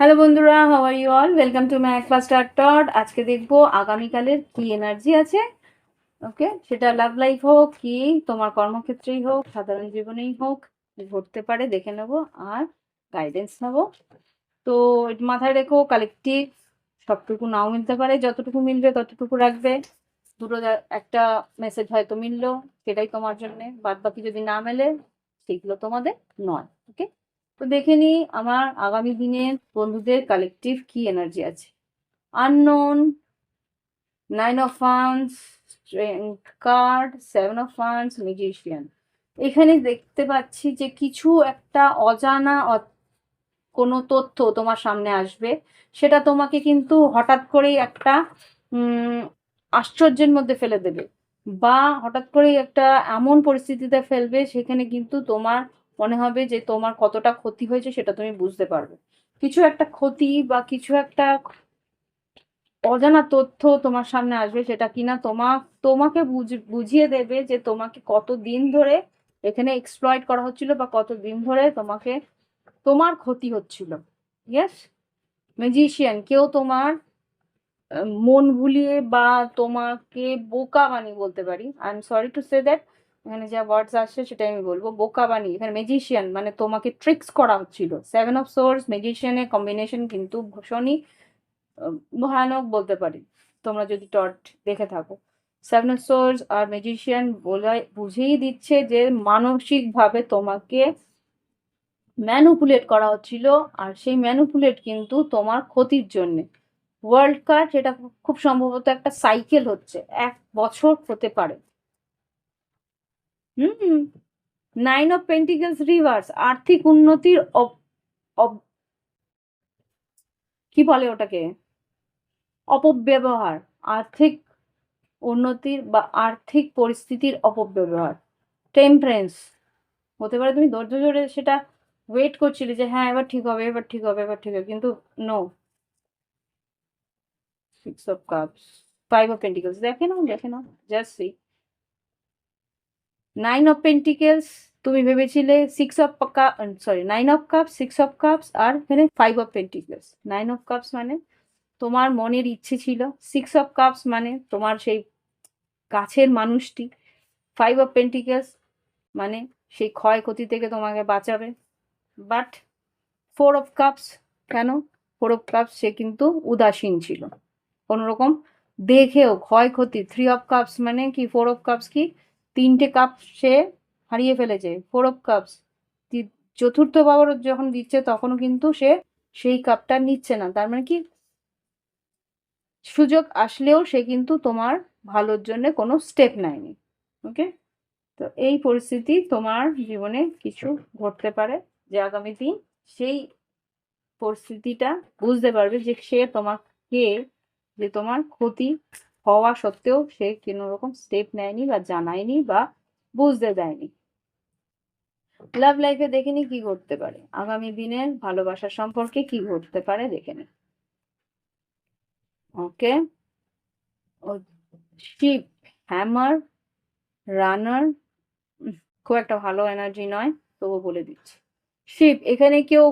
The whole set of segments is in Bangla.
হ্যালো বন্ধুরা how are you all welcome to my একপা star টড আজকে দেখব আগামীকালের কি এনার্জি আছে। ওকে সেটা লাভ লাইফ হোক, কি তোমার কর্মক্ষেত্রেই হোক, সাধারণ জীবনেই হোক, ঘটতে পারে, দেখে নেব আর গাইডেন্স নেব। তো মাথায় রেখো কালেকটিভ সবটুকু নাও মিলতে পারে, যতটুকু মিলবে ততটুকু রাখবে। দুটো একটা মেসেজ হয়তো মিললো, সেটাই তোমার জন্য বাদ বাকি যদি না মেলে, সেগুলো তোমাদের নয়। ওকে তো দেখে নিই আমার আগামী দিনের বন্ধুদের কালেকটিভ কি এনার্জি আছে। Unknown nine of fans card seven of fans musician এখানে দেখতে পাচ্ছি যে কিছু একটা অজানা কোনো তথ্য তোমার সামনে আসবে। সেটা তোমাকে কিন্তু হঠাৎ করেই একটা আশ্চর্যের মধ্যে ফেলে দেবে। বা হঠাৎ করেই একটা এমন পরিস্থিতিতে ফেলবে, সেখানে কিন্তু তোমার মনে হবে যে তোমার কতটা ক্ষতি হয়েছে সেটা তুমি বুঝতে পারবে। কিছু একটা ক্ষতি বা কিছু একটা অজানা তথ্য তোমার সামনে আসবে সেটা কিনা তোমা, তোমাকে বুঝ- বুঝিয়ে দেবে যে তোমাকে কত দিন ধরে এখানে এক্সপ্লয়েড করা হচ্ছিল বা কত দিন ধরে তোমাকে, তোমার ক্ষতি হচ্ছিল। ইয়েস ম্যাজিশিয়ান কেউ তোমার মন ভুলিয়ে বা তোমাকে বোকা বানিয়ে বলতে পারি। I am sorry to say that এখানে যা ওয়ার্ডস আসছে সেটা আমি বলব। বোকা বানিয়ে, এখানে ম্যাজিশিয়ান মানে তোমাকে ট্রিক্স করা হচ্ছিল। সেভেন অফ সোর্স ম্যাজিশিয়ানের কম্বিনেশন কিন্তু ভীষণই ভয়ানক বলতে পারি। তোমরা যদি টট দেখে থাকো। সেভেন অফ সোর্স আর ম্যাজিশিয়ান বলাই, বুঝিয়ে দিচ্ছে যে মানসিকভাবে তোমাকে ম্যানুপুলেট করা হচ্ছিল আর সেই ম্যানুপুলেট কিন্তু তোমার ক্ষতির জন্যে। ওয়ার্ল্ড কার্ড যেটা খুব সম্ভবত একটা সাইকেল হচ্ছে, এক বছর হতে পারে। হুম। নাইন অফ পেন্টিকেলস রিভার্স আর্থিক উন্নতির কি বলে ওটাকে? অপব্যবহার, আর্থিক উন্নতির বা আর্থিক পরিস্থিতির অপব্যবহার। টেম্পারেন্স হতে পারে তুমি ধৈর্য ধরে সেটা ওয়েট করছিলে যে হ্যাঁ এবার ঠিক হবে, এবার ঠিক হবে, এবার ঠিক হবে, কিন্তু no six of cups five of pentacles দেখে নাও দেখে নাও just see nine of pentacles তুমি ভেবেছিলে six of cup sorry nine of cups six of cups আর এখানে five of pentacles nine of cups মানে তোমার মনের ইচ্ছে ছিল সিক্স অফ কাপস মানে তোমার সেই কাছের মানুষটি। ফাইভ অফ পেন্টিকেলস মানে সেই ক্ষয়ক্ষতি থেকে তোমাকে বাঁচাবে। বাট ফোর অফ কাপস কেন? ফোর অফ কাপস সে কিন্তু উদাসীন ছিল। কোনো রকম দেখেও ক্ষয়ক্ষতি। থ্রি অফ কাপস মানে কি? ফোর অফ কাপস কি? তিনটে কাপ সে হারিয়ে ফেলেছে ফোর অফ কাপস চতুর্থ বাবার যখন দিচ্ছে তখনও কিন্তু সে সেই কাপটা নিচ্ছে না। তার মানে কি? সুযোগ আসলেও সে কিন্তু তোমার ভালোর জন্য কোনো স্টেপ নেয়নি। ওকে তো এই পরিস্থিতি তোমার জীবনে কিছু ঘটতে পারে যে আগামী দিন সেই পরিস্থিতিটা বুঝতে পারবে যে সে তোমাকে, যে তোমার ক্ষতি হওয়া সত্ত্বেও সে কোনো রকম স্টেপ নেয়নি বা জানায়নি বা বুঝতে দেয়নি। লাভ লাইফে দেখে নি কি ঘটতে পারে। আগামী দিনের ভালোবাসার সম্পর্কে কি ঘটতে পারে দেখে নি। ওকে শিপ হ্যামার রানার খুব একটা ভালো এনার্জি নয়, তবু বলে দিচ্ছি। শিপ এখানে কেউ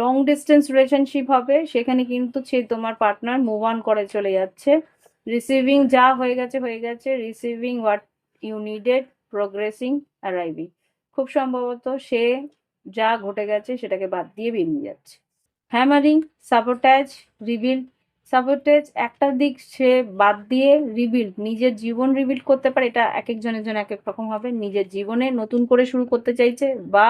লং ডিস্টেন্স রিলেশনশিপ হবে, সেখানে কিন্তু সে তোমার পার্টনার মুভ অন করে চলে যাচ্ছে। রিসিভিং যা হয়ে গেছে হয়ে গেছে। Receiving what you needed progressing arriving খুব সম্ভবত সে যা ঘটে গেছে সেটাকে বাদ দিয়ে বেরিয়ে যাচ্ছে। হ্যামারিং সাপোর্টাজ রিবিল্ড সাপোর্টেজ একটা দিক সে বাদ দিয়ে রিবিল্ড নিজের জীবন রিবিল্ড করতে পারে। এটা এক একজনের জন্য এক এক রকম হবে। নিজের জীবনে নতুন করে শুরু করতে চাইছে বা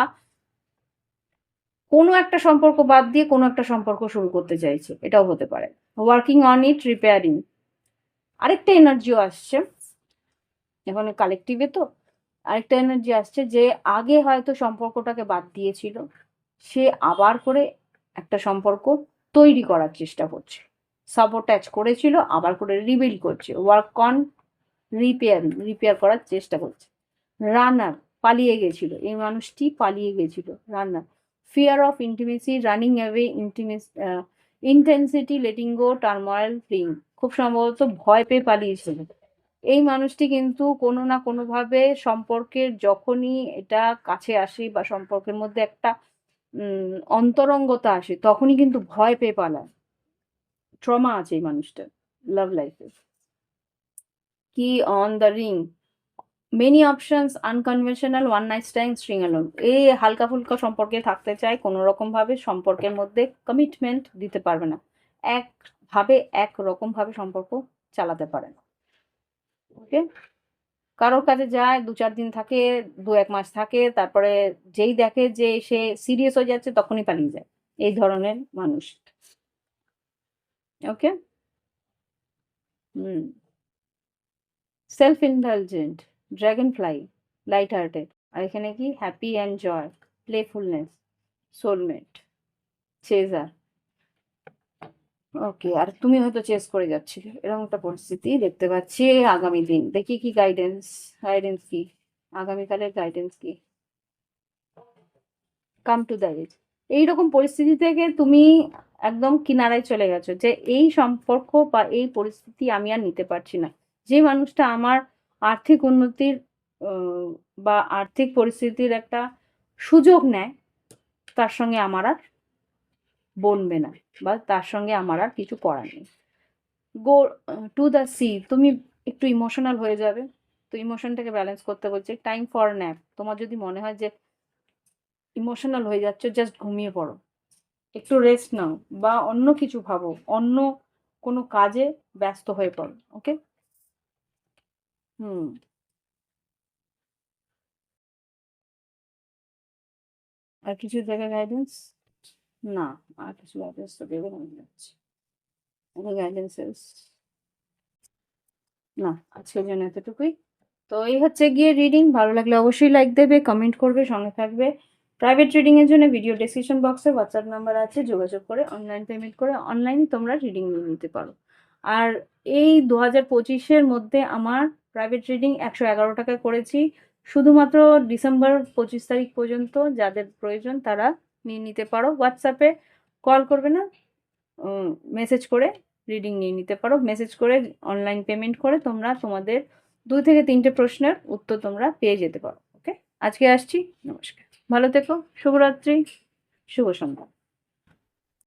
কোনো একটা সম্পর্ক বাদ দিয়ে কোনো একটা সম্পর্ক শুরু করতে চাইছে। এটাও হতে পারে। ওয়ার্কিং অন ইট রিপেয়ারিং আরেকটা এনার্জিও আসছে। এখন কালেকটিভে তো আরেকটা এনার্জি আসছে যে আগে হয়তো সম্পর্কটাকে বাদ দিয়েছিল, সে আবার করে একটা সম্পর্ক তৈরি করার চেষ্টা করছে। সাবোটাচ করেছিল, আবার করে রিবিল্ড করছে ওয়ার্ক অন রিপেয়ার রিপেয়ার করার চেষ্টা করছে। রানার পালিয়ে গেছিল, এই মানুষটি পালিয়ে গেছিল runner fear of intimacy running away intimacy intensity letting go turmoil freeing খুব সম্ভবত ভয় পেয়ে পালিয়েছিল এই মানুষটি কিন্তু কোনো না কোনোভাবে সম্পর্কের যখনই এটা কাছে আসে বা সম্পর্কের মধ্যে একটা অন্তরঙ্গতা আসে, তখনই কিন্তু ভয় পেয়ে পালায়। ট্রমা আছে এই মানুষটার, লাভ লাইফে। কি on the ring. Many options unconventional, one night stand string alone. এই হালকা ফুলকা সম্পর্কে থাকতে চায়, কোনো রকম ভাবে সম্পর্কের মধ্যে কমিটমেন্ট দিতে পারবে না। একভাবে একরকম ভাবে সম্পর্ক চালাতে পারে না ওকে? কারোর কাছে যায়, দু চার দিন থাকে, দু এক মাস থাকে, তারপরে যেই দেখে যে সে সিরিয়াস হয়ে যাচ্ছে তখনই পালিয়ে যায়। এই ধরনের মানুষ। Okay? Hmm. Self intelligent dragonfly light hearted আর এখানে কি? Happy and joy playfulness soulmate chaser okay আর তুমি হয়তো চেস করে যাচ্ছিলে। এরকম একটা পরিস্থিতি দেখতে পাচ্ছি আগামী দিন। দেখি কি গাইডেন্স গাইডেন্স কি? আগামীকালের গাইডেন্স কি? কাম টু দ্য এজ এইরকম পরিস্থিতি থেকে তুমি একদম কিনারায় চলে গেছো যে এই সম্পর্ক বা এই পরিস্থিতি আমি আর নিতে পারছি না। যে মানুষটা আমার আর্থিক উন্নতির বা আর্থিক পরিস্থিতির একটা সুযোগ নেয়, তার সঙ্গে আমার আর বনবে না বা তার সঙ্গে আমার আর কিছু করার নেই। গো টু দ্য সি তুমি একটু ইমোশনাল হয়ে যাবে। তো ইমোশনটাকে ব্যালেন্স করতে বলছে টাইম ফর ন্যাপ তোমার যদি মনে হয় যে ইমোশনাল হয়ে যাচ্ছ জাস্ট ঘুমিয়ে পড়ো। একটু রেস্ট নাও বা অন্য কিছু ভাবো, অন্য কোনো কাজে ব্যস্ত হয়ে পড়ো ওকে হুম। আর কিছু জায়গায় গাইডেন্স না আর কিছু গাইডেন্স তো দেবে না মনে হচ্ছে any guidances? না আজকের জন্য এতটুকুই। তো এই হচ্ছে গিয়ে রিডিং ভালো লাগলে অবশ্যই লাইক দেবে কমেন্ট করবে সঙ্গে থাকবে। প্রাইভেট রিডিং এর জন্য ভিডিও ডেসক্রিপশন বক্সে হোয়াটসঅ্যাপ নাম্বার আছে যোগাযোগ করে অনলাইন পেমেন্ট করে অনলাইনে তোমরা রিডিং নিয়ে নিতে পারো। আর এই দু হাজার পঁচিশের মধ্যে আমার প্রাইভেট রিডিং একশো এগারো টাকায় করেছি। শুধুমাত্র ডিসেম্বর পঁচিশ তারিখ পর্যন্ত যাদের প্রয়োজন তারা নিয়ে নিতে পারো। হোয়াটসঅ্যাপে কল করবে না মেসেজ করে রিডিং নিয়ে নিতে পারো। মেসেজ করে অনলাইন পেমেন্ট করে তোমরা তোমাদের দুই থেকে তিনটে প্রশ্নের উত্তর তোমরা পেয়ে যেতে পারো। ওকে আজকে আসছি। নমস্কার। ভালো থেকো। শুভরাত্রি। শুভ সন্ধ্যা।